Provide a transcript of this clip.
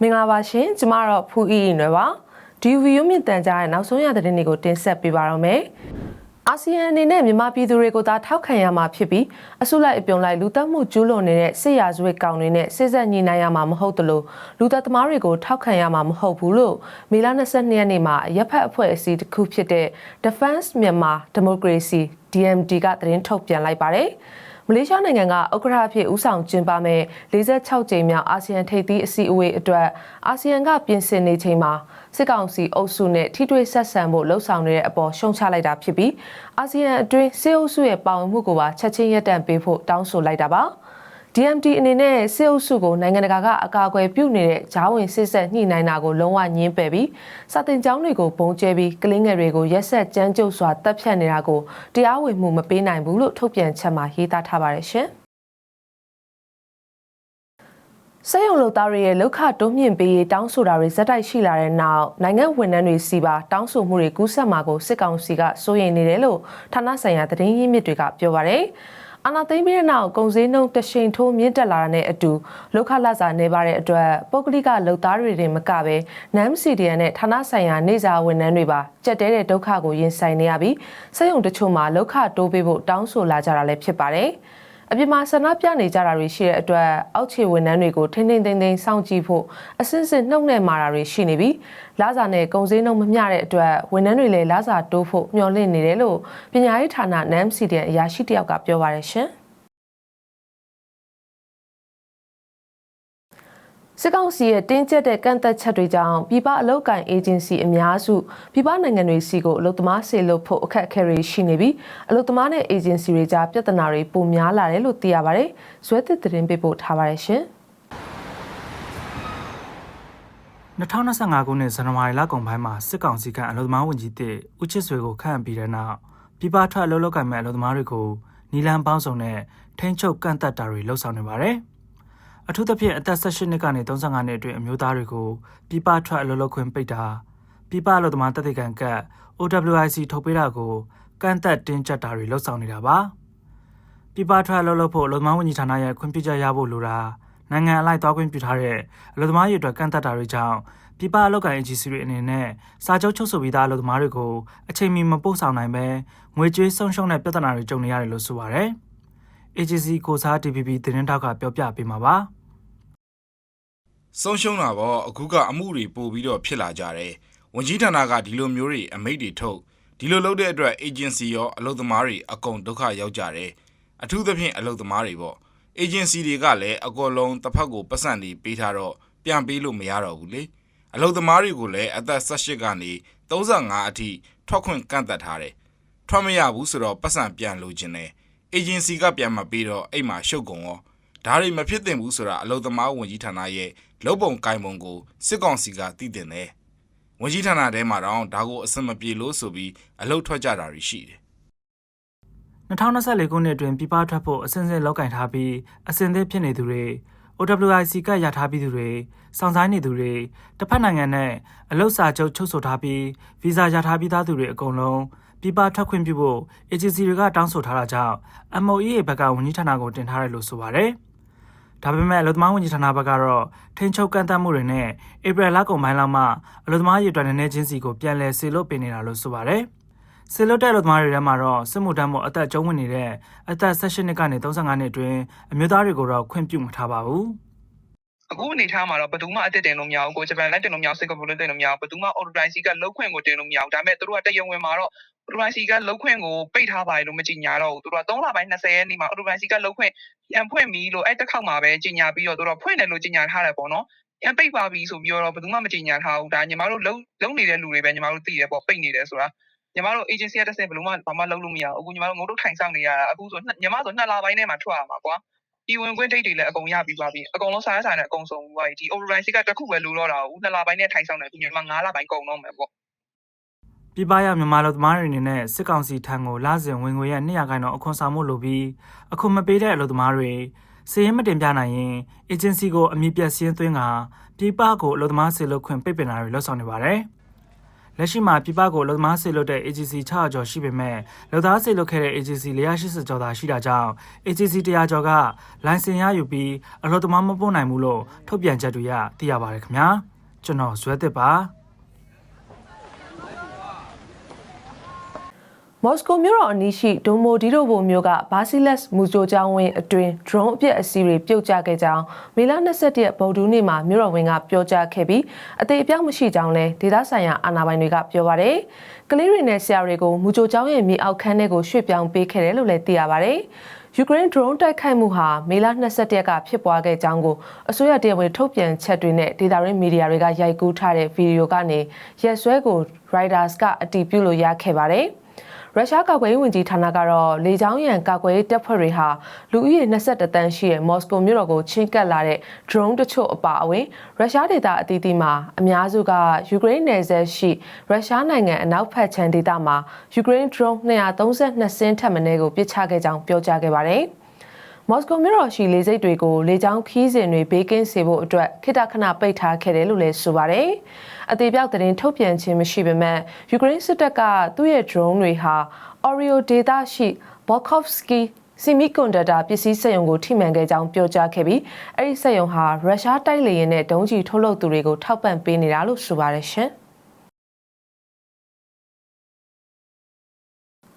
မင်္ဂလာပါရှင်ကျမတော့ဖူအီအီနွယ်ပါဒီဗီဒီယိုမြင့်တန်ကြားရဲ့နောက်ဆုံးရသတင်းတွေကိုတင်ဆက်ပေးပါတော့မယ်အာဆီယံအနေနဲ့မြန်မာပြည်သူတွေကိုသာထောက်ခံရမှာဖြစ်ပြီးအစုလိုက်အပြုံလိုက်လူသက်မှုကျူးလွန်နေတဲ့စစ်ရာဇဝတ်ကောင်တွေနဲ့စစ်ဆက်ညီနိုင်ရမှာမဟုတ်တလို့လူသက်သမားတွေကိုထောက်ခံရမှာမဟုတ်ဘူးလို့မေလ22ရက်နေ့မှာရပ်ဖက်အဖွဲ့အစည်းတစ်ခုဖြစ်တဲ့ Defense Myanmar Democracy DMD ကသတင်းထုတ်ပြန်လိုက်ပါတယ် မလေးရှားနိုင်ငံကဥက္ကဋ္ဌအဖြစ်ဦးဆောင်ကျင်းပမဲ့46ကြိမ်မြောက်အာဆီယံထိပ်သီးအစည်းအဝေးအတွက်အာဆီယံကပြင်ဆင်နေချိန်မှာစစ်ကောင်စီအုပ်စုနဲ့ထိတွေ့ဆက်ဆံဖို့လှုံ့ဆော်နေတဲ့အပေါ်ရှုံချလိုက်တာဖြစ်ပြီးအာဆီယံအတွင်းစစ်အုပ်စုရဲ့ပါဝင်မှုကိုပါချက်ချင်းရပ်တန့်ပေးဖို့တောင်းဆိုလိုက်တာပါ DMD အနေနဲ့စစ်အုပ်စုကိုနိုင်ငံတကာကအကာအကွယ်ပြုနေတဲ့ဂျားဝင်စစ်ဆက်ညှိနှိုင်းတာကိုလုံးဝညှင်းပယ်ပြီးစာတင်ကျောင်းတွေကိုပုံကျဲပြီးကလင်းငယ်တွေကိုရက်ဆက်ကြမ်းကြုတ်စွာတပ်ဖြတ်နေတာကိုတရားဝင်မှုမပေးနိုင်ဘူးလို့ထုတ်ပြန်ချက်မှာရေးသားထားပါတယ်ရှင်။စက်ရုံလုပ်သားတွေရဲ့လောက်ခတိုးမြင့်ပေးရေးတောင်းဆိုတာတွေဇက်တိုက်ရှိလာတဲ့နောက်နိုင်ငံဝန်ထမ်းတွေစီပါတောင်းဆိုမှုတွေကူးစက်မှာကိုစစ်ကောင်စီကစိုးရိမ်နေတယ်လို့ဌာနဆိုင်ရာသတင်းရင်းမြစ်တွေကပြောပါတယ်။ အာနာသိမ့်ပြီးတဲ့နောက်ကုန်စည်နှုန်းတရှိန်ထိုးမြင့်တက်လာတဲ့နဲ့အတူလောက်ခလစာနေပါတဲ့အတွက်ပုဂ္ဂလိကလုပ်သားတွေတင်မကပဲနမ်စီဒီယန်နဲ့ဌာနဆိုင်ရာနေစာဝန်ထမ်းတွေပါကြက်တဲတဲ့ဒုက္ခကိုရင်ဆိုင်နေရပြီးစက်ရုံတချို့မှာလောက်ခတိုးပေးဖို့တောင်းဆိုလာကြတာလည်းဖြစ်ပါတယ်။ အပြစ်မှာဆန္ဒပြနေကြတာတွေရှိတဲ့အတွက်အောက်ခြေဝန်ထမ်းတွေကိုထိန်းထိန်းသိမ်းသိမ်းစောင့်ကြည့်ဖို့အစစ်စစ်နှုတ်နဲ့မာတာတွေရှိနေပြီးလာစာနဲ့ကုန်စည်နှုန်းမမျှတဲ့အတွက်ဝန်ထမ်းတွေလည်းလာစာတိုးဖို့မျှော်လင့်နေတယ်လို့ပညာရေးဌာန NAMCDN အရာရှိတယောက်ကပြောပါရရှင်။ စစ်ကောင်စီရဲ့တင်းကျပ်တဲ့ကန့်သက်ချက်တွေကြောင့်ပြည်ပအလုပ်ကိုင်အေဂျင်စီအများစုပြည်ပနိုင်ငံတွေစီကိုအလုပ်သမားဆေလွတ်ဖို့အခက်အခဲတွေရှိနေပြီးအလုပ်သမားနဲ့အေဂျင်စီတွေကြားပြဿနာတွေပိုများလာတယ်လို့သိရပါတယ်။ဇွဲသစ်သတင်းပေးပို့ထားပါတယ်ရှင်။2025ခုနှစ်ဇန်နဝါရီလကုန်ပိုင်းမှာစစ်ကောင်စီကအလုပ်သမားဝန်ကြီးတစ်ဦးချစ်ဆွေကိုခန့်အပ်ပြီးတဲ့နောက်ပြည်ပထွက်အလုပ်လုပ်ကိုင်မဲ့အလုပ်သမားတွေကိုနီလန်ပေါင်းစုံနဲ့ထိန်းချုပ်ကန့်သက်တာတွေလှုပ်ဆောင်နေပါတယ်။ အထူးသဖြင့်အသက်18နှစ်ကနေ35နှစ်အတွင်းအမျိုးသားတွေကိုပြည်ပထွက်အလုပ်လုပ်ခွင့်ပိတ်တာပြည်ပအလုပ်သမားတသက်ခံကတ် OWIC ထုတ်ပေးတာကိုကန့်သက်တင်းကျပ်တာတွေလှုပ်ဆောင်နေတာပါပြည်ပထွက်အလုပ်လုပ်ဖို့အလုပ်သမားဝန်ကြီးဌာနရဲ့ခွင့်ပြုချက်ရဖို့လိုတာနိုင်ငံအလိုက်သွားခွင့်ပြုထားတဲ့အလုပ်သမားရေးအတွက်ကန့်သက်တာတွေကြောင့်ပြည်ပအလုပ်ကိုင်အကြီးစုတွေအနေနဲ့စာချုပ်ချုပ်ဆိုပြီးသားအလုပ်သမားတွေကိုအချိန်မီမပို့ဆောင်နိုင်ပဲငွေကြေးဆုံးရှုံးတဲ့ပြဿနာတွေကြုံနေရတယ်လို့ဆိုပါတယ်။ AGC ကိုစား TPP သတင်းတောက်ကပြောပြပေးမှာပါ။ဆုံးရှုံးတာပေါ့အခုကအမှုတွေပို့ပြီးတော့ဖြစ်လာကြတယ်ဝန်ကြီးဌာနကဒီလိုမျိုးတွေအမိတ်တွေထုတ်ဒီလိုလုပ်တဲ့အတွက် agency ရောအလုပ်သမားတွေအကုန်ဒုက္ခရောက်ကြတယ်အထူးသဖြင့်အလုပ်သမားတွေပေါ့ agency တွေကလည်းအကောလုံးတစ်ဖက်ကိုပတ်စံတွေပေးထားတော့ပြန်ပေးလို့မရတော့ဘူးလေအလုပ်သမားတွေကိုလည်းအသက်18ကနေ35အထိထွက်ခွင့်ကန့်သတ်ထားတယ်ထွက်မရဘူးဆိုတော့ပတ်စံပြန်လိုချင်တယ် agency ကပြန်မပေးတော့အိမ်မှာရှုပ်ကုန်ရောဒါတွေမဖြစ်သင့်ဘူးဆိုတာအလုပ်သမားဝန်ကြီးဌာနရဲ့လုပ်ပုံကိုင်ပုံကိုစစ်ကောင်စီကသိတင်တယ်။ဝန်ကြီးဌာနထဲမှာတော့ဒါကိုအစမပြေလို့ဆိုပြီးအလုတ်ထွက်ကြတာတွေရှိတယ်။2024ခုနှစ်အတွင်းပြပထွက်ဖို့အစဉ်စဉ်လောက်ကင်ထားပြီးအစဉ်သစ်ဖြစ်နေသူတွေ OWIC ကရထားပြီးသူတွေစောင့်ဆိုင်နေသူတွေတစ်ဖက်နိုင်ငံနဲ့အလုတ်စာချုပ်ချုပ်ဆိုထားပြီးဗီဇာရထားပြီးသားသူတွေအကုန်လုံး ပြပထွက်ခွင့်ပြုဖို့ agency တွေကတောင်းဆိုထားတာကြောင့် MOE ဘက်ကဝန်ကြီးဌာနကိုတင်ထားတယ်လို့ဆိုပါတယ်။ဒါပေမဲ့အလုပ်သမားဝန်ကြီးဌာနဘက်ကတော့ထိန်းချုပ်ကန့်သတ်မှုတွေနဲ့ဧပြီလကုန်ပိုင်းလောက်မှအလုပ်သမားရေးအတွက်နည်းနည်းချင်းစီကိုပြန်လည်ဆေလွတ်ပေးနေတာလို့ဆိုပါတယ်။ဆေလွတ်တဲ့အလုပ်သမားတွေထဲမှာတော့စစ်မှုထမ်းဖို့အသက်ကျုံးဝင်နေတဲ့အသက်18နှစ်ကနေ35နှစ်အတွင်းအမျိုးသားတွေကိုတော့ခွင့်ပြုမထားပါဘူး။အခုအနေထားမှာတော့ဘယ်သူမှအသက်တင်လို့မရဘူးကိုဂျပန်လက်တင်လို့မရဘူးစင်ကာပူလက်တင်လို့မရဘူးဘယ်သူမှ order စီကလောက်ခွင့်ကိုတင်လို့မရဘူးဒါပေမဲ့သူတို့ကတရုံဝင်မှာတော့ Autobank ကလုတ်ခွင့်ကိုပိတ်ထားပါတယ်လို့မကြေညာတော့ဘူးသူတို့က3လပိုင်း20ရက်နေ့မှာ Autobank ကလုတ်ခွင့်ပြန်ဖွင့်ပြီလို့အဲ့တစ်ခေါက်မှာပဲကြေညာပြီးတော့သူတို့ဖွင့်တယ်လို့ကြေညာထားတယ်ပေါ့နော်ပြန်ပိတ်ပါပြီဆိုပြီးတော့ဘယ်သူမှမကြေညာထားဘူးဒါညီမတို့လုံလုံနေတဲ့လူတွေပဲညီမတို့သိတယ်ပေါ့ပိတ်နေတယ်ဆိုတာညီမတို့ agency ကတစ်ဆင့်ဘယ်လိုမှဘာမှလုပ်လို့မရဘူးအခုညီမတို့ငုံတို့ထိုင်ဆောင်နေရတာအခုဆိုညီမဆို2လပိုင်းထဲမှာထွက်ရမှာကွာဒီဝင်ခွင့်ဒိတ်တွေလည်းအကုန်ရပြီးပါပြီအကုန်လုံးစားရစားနဲ့အကုန်စုံသွားပြီဒီ override ကတစ်ခုပဲလိုတော့တာဦး2လပိုင်းနဲ့ထိုင်ဆောင်နေအခုညီမ9လပိုင်းကုန်တော့မယ်ပေါ့ ပြည်ပရောက်မြန်မာလူသမားတွေအနေနဲ့စစ်ကောင်စီထံကိုလာစဉ်ဝင်ငွေရဲ့200ခန့်တော့အခွန်ဆောင်မှုလိုပြီးအခုမပေးတဲ့အလုပ်သမားတွေစီးရင်မတင်ပြနိုင်ရင်အေဂျင်စီကိုအမည်ပြစင်းသွင်းကပြည်ပကိုအလုပ်သမားစေလုပ်ခွင့်ပိတ်ပင်တာတွေလုပ်ဆောင်နေပါတယ်။လလက်ရှိမှာပြည်ပကိုအလုပ်သမားစေလွတ်တဲ့ agency 600ကျော်ရှိပေမဲ့လုပ်သားစေလွတ်ခဲ့တဲ့ agency 480ကျော်သာရှိတာကြောင့် agency 100ကျော်ကလိုင်စင်ရယူပြီးအလုပ်သမားမပို့နိုင်ဘူးလို့ထုတ်ပြန်ချက်တွေရသိရပါတယ်ခင်ဗျာကျွန်တော်ဇွဲသစ်ပါ မော်စကိုမြို့တော်အနီးရှိဒိုမိုဒီရိုဘိုမြို့ကဘာစီလက်စ်မူဂျိုကျောင်းဝင်းအတွင် drone အပြစ်အစည်းတွေပြုတ်ကျခဲ့ကြောင်းမေလ22ရက်ဗုဒ္ဓနေ့မှာမြို့တော်ဝင်ကပြောကြားခဲ့ပြီးအသေးအပြောက်မရှိကြောင်းလည်းဒေသဆိုင်ရာအာဏာပိုင်တွေကပြောပါတယ်။ကလေးတွေနဲ့ဆရာတွေကိုမူဂျိုကျောင်းရဲ့မြေအောက်ခန်းထဲကိုရွှေ့ပြောင်းပေးခဲ့တယ်လို့လည်းသိရပါတယ်။ယူကရိန်း drone တိုက်ခိုက်မှုဟာမေလ22ရက်ကဖြစ်ပွားခဲ့ကြောင်းကိုအစိုးရတရားဝင်ထုတ်ပြန်ချက်တွေနဲ့ဒေတာရင်းမီဒီယာတွေကရိုက်ကူးထားတဲ့ဗီဒီယိုကနေရက်စွဲကို Reuters ကအတည်ပြုလို့ရခဲ့ပါတယ်။ ရုရှားကာကွယ်ရေးဝန်ကြီးဌာနကတော့လေကြောင်းရန်ကာကွယ်ရေးတပ်ဖွဲ့တွေဟာလူဦးရေ22တန်းရှိတဲ့မော်စကိုမြို့တော်ကိုချင်းကပ်လာတဲ့ drone တချို့အပါအဝင်ရုရှားဒေသအသီးသီးမှာအများစုကယူကရိန်းနယ်စပ်ရှိရုရှားနိုင်ငံအနောက်ဘက်ခြမ်းဒေသမှာယူကရိန်း drone 232စင်းထပ်မံကိုပစ်ချခဲ့ကြောင်းပြောကြားခဲ့ပါတယ်။ မော်စကိုမြို့တော်ရှိလေဆိပ်တွေကိုလေကြောင်းခီးစဉ်တွေဘေးကင်းစေဖို့အတွက်ခိတခဏပိတ်ထားခဲ့တယ်လို့လည်းဆိုပါတယ်။အသေးပြောက်သတင်းထုတ်ပြန်ခြင်းမရှိပေမဲ့ယူကရိန်းစစ်တပ်ကသူ့ရဲ့ drone တွေဟာ Oreo ဒေသရှိ Volkovsky စီမီကွန်ဒတာပစ္စည်းစက်ရုံကိုထိမှန်ခဲ့ကြောင်းပြောကြားခဲ့ပြီးအဲ့ဒီစက်ရုံဟာရုရှားတိုက်လေယာဉ်နဲ့ဒုံးကျည်ထုတ်လုပ်သူတွေကိုထောက်ပံ့ပေးနေတာလို့ဆိုပါတယ်ရှင်။